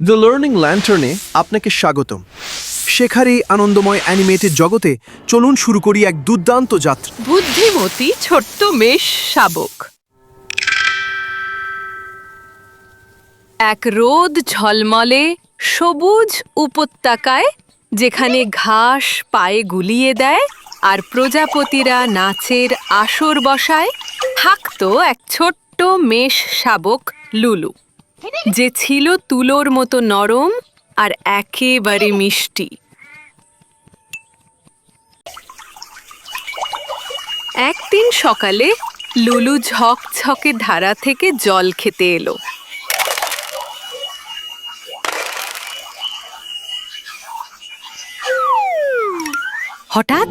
The learning ল্যান্টার্নে আপনাকে স্বাগতম। শেখার এই আনন্দময় অ্যানিমেটেড জগতে চলুন শুরু করি এক দুর্দান্ত যাত্রা। বুদ্ধিমতী ছোট্ট মেষ শাবক। এক রোদ ঝলমলে সবুজ উপত্যকায়, যেখানে ঘাস পায়ে গুলিয়ে দেয় আর প্রজাপতিরা নাচের আসর বসায় থাকতো এক ছোট্ট মেষ শাবক লুলু। যে ছিল তুলোর মতো নরম আর একেবারে মিষ্টি। একদিন সকালে লুলু ঝকঝকে ধারা থেকে জল খেতে এলো। হঠাৎ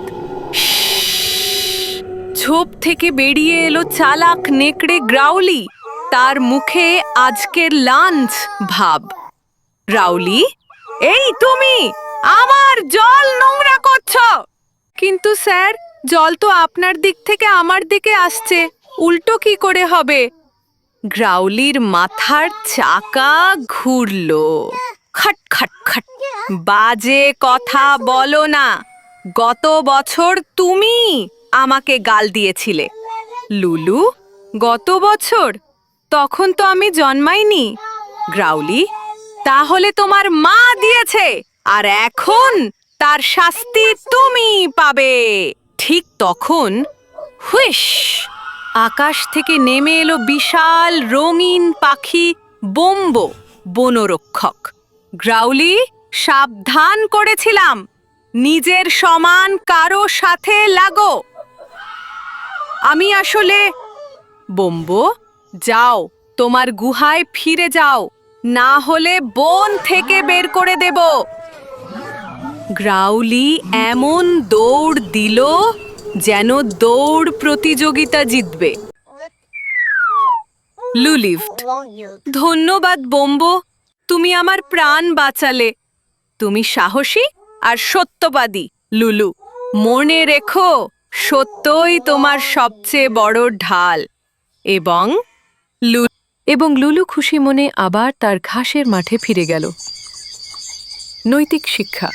ঝোপ থেকে বেরিয়ে এলো চালাক নেকড়ে গ্রাউলি। তার মুখে আজকের লাঞ্চ ভাব। রাউলি, এই তুমি, আমার জল নোংরা করছ। কিন্তু স্যার, জল তো আপনার দিক থেকে আমার দিকে আসছে, উল্টো কি করে হবে? গ্রাউলির মাথার চাকা ঘুরলো। খট খট খট, বাজে কথা বলো না। গত বছর তুমি আমাকে গাল দিয়েছিলে। লুলু, গত বছর তখন তো আমি জন্মাইনি। গ্রাউলি, তাহলে তোমার মা দিয়েছে, আর এখন তার শাস্তি তুমি পাবে। ঠিক তখন হুইস আকাশ থেকে নেমে এলো বিশাল রঙিন পাখি বোম্বো, বনরক্ষক। গ্রাউলি, সাবধান করেছিলাম, নিজের সমান কারও সাথে লাগো। আমি আসলে বোম্বো যাও, তোমার গুহায় ফিরে যাও, না হলে বন থেকে বের করে দেব। গ্রাউলি এমন দৌড় দিল যেন দৌড় প্রতিযোগিতা জিতবে। লুলিফট, ধন্যবাদ বোম্বো, তুমি আমার প্রাণ বাঁচালে। তুমি সাহসী আর সত্যবাদী, লুলু। মনে রেখো, সত্যই তোমার সবচেয়ে বড় ঢাল। এবং লু এবং লুলু খুশি মনে আবার তার ঘাসের মাঠে ফিরে গেল। নৈতিক শিক্ষা।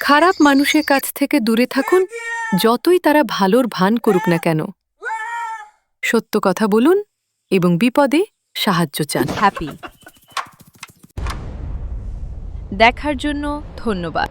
খারাপ মানুষের কাছ থেকে দূরে থাকুন, যতই তারা ভালোর ভান করুক না কেন। সত্য কথা বলুন এবং বিপদে সাহায্য চান। হ্যাপি দেখার জন্য ধন্যবাদ।